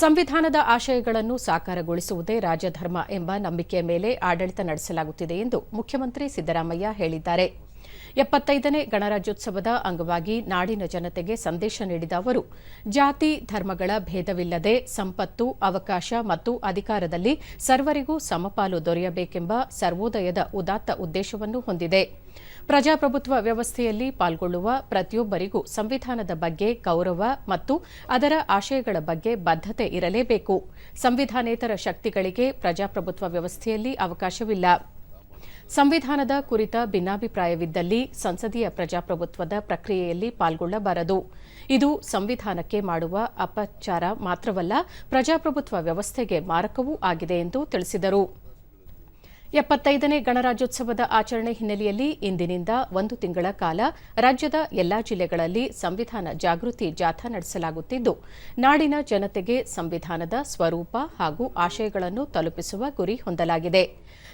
ಸಂವಿಧಾನದ ಆಶಯಗಳನ್ನು ಸಾಕಾರಗೊಳಿಸುವುದೇ ರಾಜಧರ್ಮ ಎಂಬ ನಂಬಿಕೆಯ ಮೇಲೆ ಆಡಳಿತ ನಡೆಸಲಾಗುತ್ತಿದೆ ಎಂದು ಮುಖ್ಯಮಂತ್ರಿ ಸಿದ್ದರಾಮಯ್ಯ ಹೇಳಿದ್ದಾರೆ. ಎಪ್ಪತ್ತೈದನೇ ಗಣರಾಜ್ಯೋತ್ಸವದ ಅಂಗವಾಗಿ ನಾಡಿನ ಜನತೆಗೆ ಸಂದೇಶ ನೀಡಿದ ಅವರು, ಜಾತಿ, ಧರ್ಮಗಳ ಭೇದವಿಲ್ಲದೆ ಸಂಪತ್ತು, ಅವಕಾಶ ಮತ್ತು ಅಧಿಕಾರದಲ್ಲಿ ಸರ್ವರಿಗೂ ಸಮಪಾಲು ದೊರೆಯಬೇಕೆಂಬ ಸರ್ವೋದಯದ ಉದಾತ್ತ ಉದ್ದೇಶವನ್ನು ಹೊಂದಿದೆ. ಪ್ರಜಾಪ್ರಭುತ್ವ ವ್ಯವಸ್ಥೆಯಲ್ಲಿ ಪಾಲ್ಗೊಳ್ಳುವ ಪ್ರತಿಯೊಬ್ಬರಿಗೂ ಸಂವಿಧಾನದ ಬಗ್ಗೆ ಗೌರವ ಮತ್ತು ಅದರ ಆಶಯಗಳ ಬಗ್ಗೆ ಬದ್ಧತೆ ಇರಲೇಬೇಕು. ಸಂವಿಧಾನೇತರ ಶಕ್ತಿಗಳಿಗೆ ಪ್ರಜಾಪ್ರಭುತ್ವ ವ್ಯವಸ್ಥೆಯಲ್ಲಿ ಅವಕಾಶವಿಲ್ಲ. ಸಂವಿಧಾನದ ಕುರಿತ ಭಿನ್ನಾಭಿಪ್ರಾಯವಿದ್ದಲ್ಲಿ ಸಂಸದೀಯ ಪ್ರಜಾಪ್ರಭುತ್ವದ ಪ್ರಕ್ರಿಯೆಯಲ್ಲಿ ಪಾಲ್ಗೊಳ್ಳಬಾರದು. ಇದು ಸಂವಿಧಾನಕ್ಕೆ ಮಾಡುವ ಅಪಚಾರ ಮಾತ್ರವಲ್ಲ, ಪ್ರಜಾಪ್ರಭುತ್ವ ವ್ಯವಸ್ಥೆಗೆ ಮಾರಕವೂ ಆಗಿದೆ ಎಂದು ತಿಳಿಸಿದರು. ಎಪ್ಪತ್ತೈದನೇ ಗಣರಾಜ್ಯೋತ್ಸವದ ಆಚರಣೆ ಹಿನ್ನೆಲೆಯಲ್ಲಿ ಇಂದಿನಿಂದ ಒಂದು ತಿಂಗಳ ಕಾಲ ರಾಜ್ಯದ ಎಲ್ಲಾ ಜಿಲ್ಲೆಗಳಲ್ಲಿ ಸಂವಿಧಾನ ಜಾಗೃತಿ ಜಾಥಾ ನಡೆಸಲಾಗುತ್ತಿದ್ದು, ನಾಡಿನ ಜನತೆಗೆ ಸಂವಿಧಾನದ ಸ್ವರೂಪ ಹಾಗೂ ಆಶಯಗಳನ್ನು ತಲುಪಿಸುವ ಗುರಿ ಹೊಂದಲಾಗಿದೆ.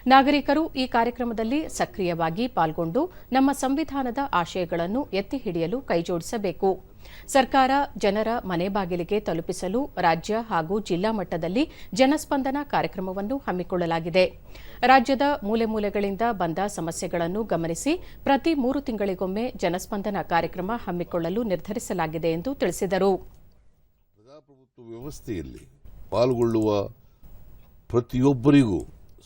ನಾಗರಿಕರು ಈ ಕಾರ್ಯಕ್ರಮದಲ್ಲಿ ಸಕ್ರಿಯವಾಗಿ ಪಾಲ್ಗೊಂಡು ನಮ್ಮ ಸಂವಿಧಾನದ ಆಶಯಗಳನ್ನು ಎತ್ತಿ ಹಿಡಿಯಲು ಕೈಜೋಡಿಸಬೇಕು. ಸರ್ಕಾರ ಜನರ ಮನೆ ಬಾಗಿಲಿಗೆ ತಲುಪಿಸಲು ರಾಜ್ಯ ಹಾಗೂ ಜಿಲ್ಲಾ ಮಟ್ಟದಲ್ಲಿ ಜನಸ್ಪಂದನ ಕಾರ್ಯಕ್ರಮವನ್ನು ಹಮ್ಮಿಕೊಳ್ಳಲಾಗಿದೆ. ರಾಜ್ಯದ ಮೂಲೆ ಮೂಲೆಗಳಿಂದ ಬಂದ ಸಮಸ್ಯೆಗಳನ್ನು ಗಮನಿಸಿ ಪ್ರತಿ ಮೂರು ತಿಂಗಳಿಗೊಮ್ಮೆ ಜನಸ್ಪಂದನ ಕಾರ್ಯಕ್ರಮ ಹಮ್ಮಿಕೊಳ್ಳಲು ನಿರ್ಧರಿಸಲಾಗಿದೆ ಎಂದು ತಿಳಿಸಿದರು. ವ್ಯವಸ್ಥೆಯಲ್ಲಿ ಪಾಲ್ಗೊಳ್ಳುವ ಪ್ರತಿಯೊಬ್ಬರಿಗೂ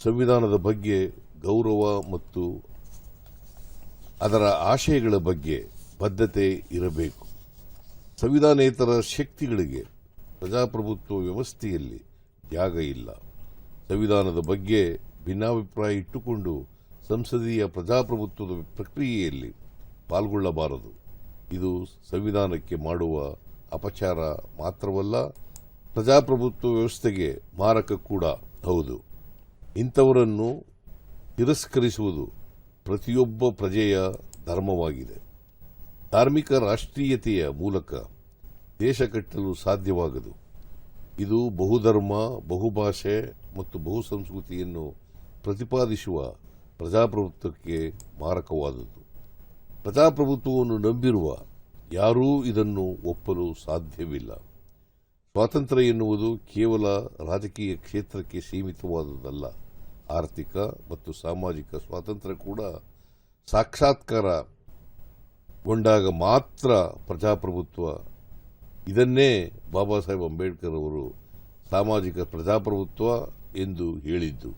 ಸಂವಿಧಾನದ ಬಗ್ಗೆ ಗೌರವ ಮತ್ತು ಅದರ ಆಶಯಗಳ ಬಗ್ಗೆ ಬದ್ಧತೆ ಇರಬೇಕು. ಸಂವಿಧಾನೇತರ ಶಕ್ತಿಗಳಿಗೆ ಪ್ರಜಾಪ್ರಭುತ್ವ ವ್ಯವಸ್ಥೆಯಲ್ಲಿ ಜಾಗ ಇಲ್ಲ. ಸಂವಿಧಾನದ ಬಗ್ಗೆ ಭಿನ್ನಾಭಿಪ್ರಾಯ ಇಟ್ಟುಕೊಂಡು ಸಂಸದೀಯ ಪ್ರಜಾಪ್ರಭುತ್ವದ ಪ್ರಕ್ರಿಯೆಯಲ್ಲಿ ಪಾಲ್ಗೊಳ್ಳಬಾರದು. ಇದು ಸಂವಿಧಾನಕ್ಕೆ ಮಾಡುವ ಅಪಚಾರ ಮಾತ್ರವಲ್ಲ, ಪ್ರಜಾಪ್ರಭುತ್ವ ವ್ಯವಸ್ಥೆಗೆ ಮಾರಕ ಕೂಡ ಹೌದು. ಇಂಥವರನ್ನು ತಿರಸ್ಕರಿಸುವುದು ಪ್ರತಿಯೊಬ್ಬ ಪ್ರಜೆಯ ಧರ್ಮವಾಗಿದೆ. ಧಾರ್ಮಿಕ ರಾಷ್ಟ್ರೀಯತೆಯ ಮೂಲಕ ದೇಶ ಕಟ್ಟಲು ಸಾಧ್ಯವಾಗದು. ಇದು ಬಹುಧರ್ಮ, ಬಹುಭಾಷೆ ಮತ್ತು ಬಹುಸಂಸ್ಕೃತಿಯನ್ನು ಪ್ರತಿಪಾದಿಸುವ ಪ್ರಜಾಪ್ರಭುತ್ವಕ್ಕೆ ಮಾರಕವಾದದ್ದು. ಪ್ರಜಾಪ್ರಭುತ್ವವನ್ನು ನಂಬಿರುವ ಯಾರೂ ಇದನ್ನು ಒಪ್ಪಲು ಸಾಧ್ಯವಿಲ್ಲ. ಸ್ವಾತಂತ್ರ್ಯ ಎನ್ನುವುದು ಕೇವಲ ರಾಜಕೀಯ ಕ್ಷೇತ್ರಕ್ಕೆ ಸೀಮಿತವಾದುದಲ್ಲ ಆರ್ಥಿಕ ಮತ್ತು ಸಾಮಾಜಿಕ ಸ್ವಾತಂತ್ರ್ಯ ಕೂಡ ಸಾಕ್ಷಾತ್ಕಾರಗೊಂಡಾಗ ಮಾತ್ರ ಪ್ರಜಾಪ್ರಭುತ್ವ ಇದನ್ನೇ ಬಾಬಾ ಸಾಹೇಬ್ ಅಂಬೇಡ್ಕರ್ ಅವರು ಸಾಮಾಜಿಕ ಪ್ರಜಾಪ್ರಭುತ್ವ ಎಂದು ಹೇಳಿದ್ದು.